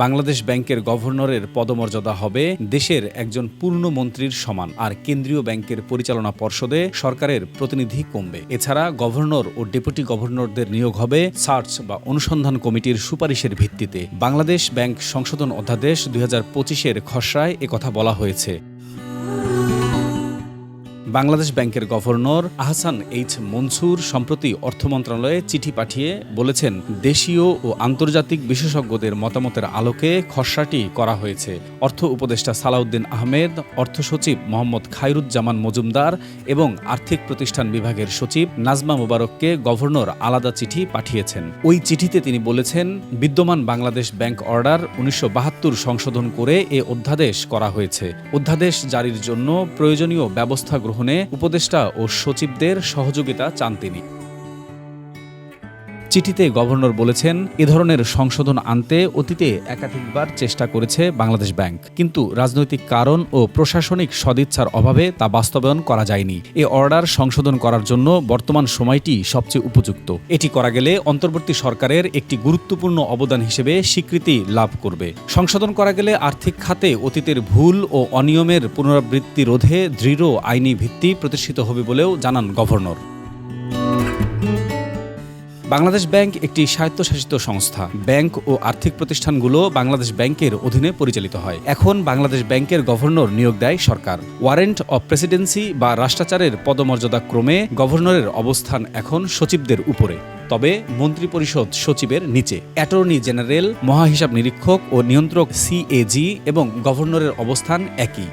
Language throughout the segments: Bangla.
বাংলাদেশ ব্যাংকের গভর্নরের পদমর্যাদা হবে দেশের একজন পূর্ণ মন্ত্রীর সমান, আর কেন্দ্রীয় ব্যাংকের পরিচালনা পর্ষদে সরকারের প্রতিনিধি কমবে। এছাড়া গভর্নর ও ডেপুটি গভর্নরদের নিয়োগ হবে সার্চ বা অনুসন্ধান কমিটির সুপারিশের ভিত্তিতে। বাংলাদেশ ব্যাংক সংশোধন অধ্যাদেশ দুই হাজার পঁচিশের খসড়ায় একথা বলা হয়েছে। বাংলাদেশ ব্যাংকের গভর্নর আহসান এইচ মনসুর সম্প্রতি অর্থ মন্ত্রণালয়ে চিঠি পাঠিয়ে বলেছেন, দেশীয় ও আন্তর্জাতিক বিশেষজ্ঞদের মতামতের আলোকে খসড়াটি করা হয়েছে। অর্থ উপদেষ্টা সালাউদ্দিন আহমেদ, অর্থ সচিব মোহাম্মদ খায়রুজ্জামান মজুমদার এবং আর্থিক প্রতিষ্ঠান বিভাগের সচিব নাজমা মুবারককে গভর্নর আলাদা চিঠি পাঠিয়েছেন। ওই চিঠিতে তিনি বলেছেন, বিদ্যমান বাংলাদেশ ব্যাংক অর্ডার উনিশশো বাহাত্তর সংশোধন করে এ অধ্যাদেশ করা হয়েছে। অধ্যাদেশ জারির জন্য প্রয়োজনীয় ব্যবস্থা গ্রহণে উপদেষ্টা ও সচিবদের সহযোগিতা চান তিনি। চিঠিতে গভর্নর বলেছেন, এ ধরনের সংশোধন আনতে অতীতে একাধিকবার চেষ্টা করেছে বাংলাদেশ ব্যাংক। কিন্তু রাজনৈতিক কারণ ও প্রশাসনিক সদিচ্ছার অভাবে তা বাস্তবায়ন করা যায়নি। এ অর্ডার সংশোধন করার জন্য বর্তমান সময়টি সবচেয়ে উপযুক্ত। এটি করা গেলে অন্তর্বর্তী সরকারের একটি গুরুত্বপূর্ণ অবদান হিসেবে স্বীকৃতি লাভ করবে। সংশোধন করা গেলে আর্থিক খাতে অতীতের ভুল ও অনিয়মের পুনরাবৃত্তি রোধে দৃঢ় আইনি ভিত্তি প্রতিষ্ঠিত হবে বলেও জানান গভর্নর। বাংলাদেশ ব্যাংক একটি স্বায়ত্তশাসিত সংস্থা। ব্যাংক ও আর্থিক প্রতিষ্ঠানগুলো বাংলাদেশ ব্যাংকের অধীনে পরিচালিত হয়। এখন বাংলাদেশ ব্যাংকের গভর্নর নিয়োগ দেয় সরকার। ওয়ারেন্ট অব প্রেসিডেন্সি বা রাষ্ট্রাচারের পদমর্যাদা ক্রমে গভর্নরের অবস্থান এখন সচিবদের উপরে। তবে মন্ত্রিপরিষদ সচিবের নিচে। অ্যাটর্নি জেনারেল, মহাহিসাব নিরীক্ষক ও নিয়ন্ত্রক সিএজি এবং গভর্নরের অবস্থান একই।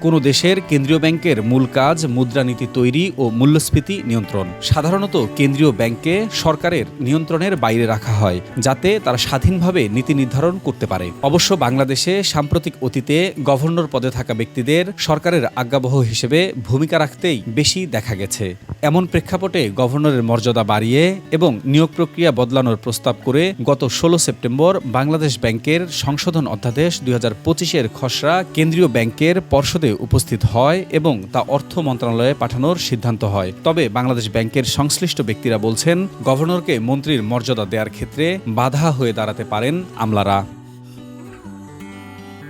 কোনো দেশের কেন্দ্রীয় ব্যাংকের মূল কাজ মুদ্রানীতি তৈরি ও মূল্যস্ফীতি নিয়ন্ত্রণ। সাধারণত কেন্দ্রীয় ব্যাংকে সরকারের নিয়ন্ত্রণের বাইরে রাখা হয়, যাতে তারা স্বাধীনভাবে নীতি নির্ধারণ করতে পারে। অবশ্য বাংলাদেশে সাম্প্রতিক অতীতে গভর্নর পদে থাকা ব্যক্তিদের সরকারের আজ্ঞাবহ হিসেবে ভূমিকা রাখতেই বেশি দেখা গেছে। এমন প্রেক্ষাপটে গভর্নরের মর্যাদা বাড়িয়ে এবং নিয়োগ প্রক্রিয়া বদলানোর প্রস্তাব করে গত ষোলো সেপ্টেম্বর বাংলাদেশ ব্যাংকের সংশোধন অধ্যাদেশ দুই হাজার পঁচিশের খসড়া কেন্দ্রীয় ব্যাংকের পর্ষদে উপস্থিত হয় এবং তা অর্থ মন্ত্রণালয়ে পাঠানোর সিদ্ধান্ত হয়। তবে বাংলাদেশ ব্যাংকের সংশ্লিষ্ট ব্যক্তিরা বলছেন, গভর্নরকে মন্ত্রীর মর্যাদা দেওয়ার ক্ষেত্রে বাধা হয়ে দাঁড়াতে পারেন আমলারা।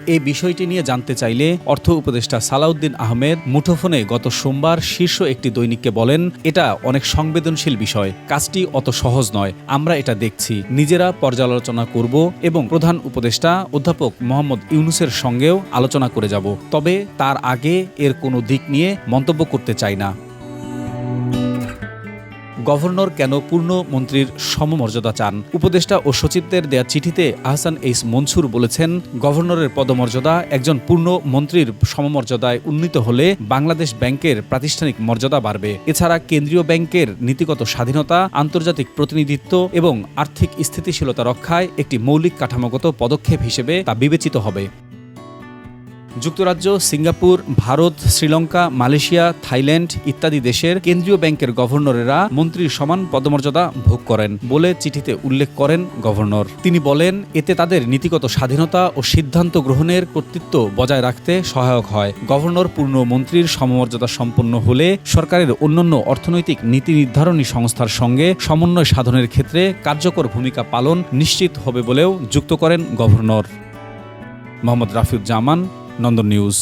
এই বিষয়টি নিয়ে জানতে চাইলে অর্থ উপদেষ্টা সালাউদ্দিন আহমেদ মুঠোফোনে গত সোমবার শীর্ষ একটি দৈনিককে বলেন, এটা অনেক সংবেদনশীল বিষয়। কাজটি অত সহজ নয়। আমরা এটা দেখছি। নিজেরা পর্যালোচনা করব এবং প্রধান উপদেষ্টা অধ্যাপক মোহাম্মদ ইউনুসের সঙ্গেও আলোচনা করে যাব। তবে তার আগে এর কোনো দিক নিয়ে মন্তব্য করতে চাই না। গভর্নর কেন পূর্ণ মন্ত্রীর সমমর্যাদা চান? উপদেষ্টা ও সচিবদের দেয়া চিঠিতে আহসান এইস মনসুর বলেছেন, গভর্নরের পদমর্যাদা একজন পূর্ণ মন্ত্রীর সমমর্যাদায় উন্নীত হলে বাংলাদেশ ব্যাংকের প্রাতিষ্ঠানিক মর্যাদা বাড়বে। এছাড়া কেন্দ্রীয় ব্যাংকের নীতিগত স্বাধীনতা, আন্তর্জাতিক প্রতিনিধিত্ব এবং আর্থিক স্থিতিশীলতা রক্ষায় একটি মৌলিক কাঠামোগত পদক্ষেপ হিসেবে তা বিবেচিত হবে। যুক্তরাজ্য, Singapore, Bharat, Sri Lanka, Malaysia, Thailand ইত্যাদি দেশের কেন্দ্রীয় ব্যাংকের গভর্নরেরা মন্ত্রীর সমান পদমর্যাদা ভোগ করেন বলে চিঠিতে উল্লেখ করেন গভর্নর। তিনি বলেন, এতে তাদের নীতিগত স্বাধীনতা ও সিদ্ধান্ত গ্রহণের কর্তৃত্ব বজায় রাখতে সহায়ক হয়। গভর্নর পূর্ণ মন্ত্রীর সমমর্যাদা সম্পন্ন হলে সরকারের অন্যান্য অর্থনৈতিক নীতি নির্ধারণী সংস্থার সঙ্গে সমন্বয় সাধনের ক্ষেত্রে কার্যকর ভূমিকা পালন নিশ্চিত হবে বলেও যুক্ত করেন গভর্নর। মোহাম্মদ রাফিউজ্জামান নন্দন নিউজ।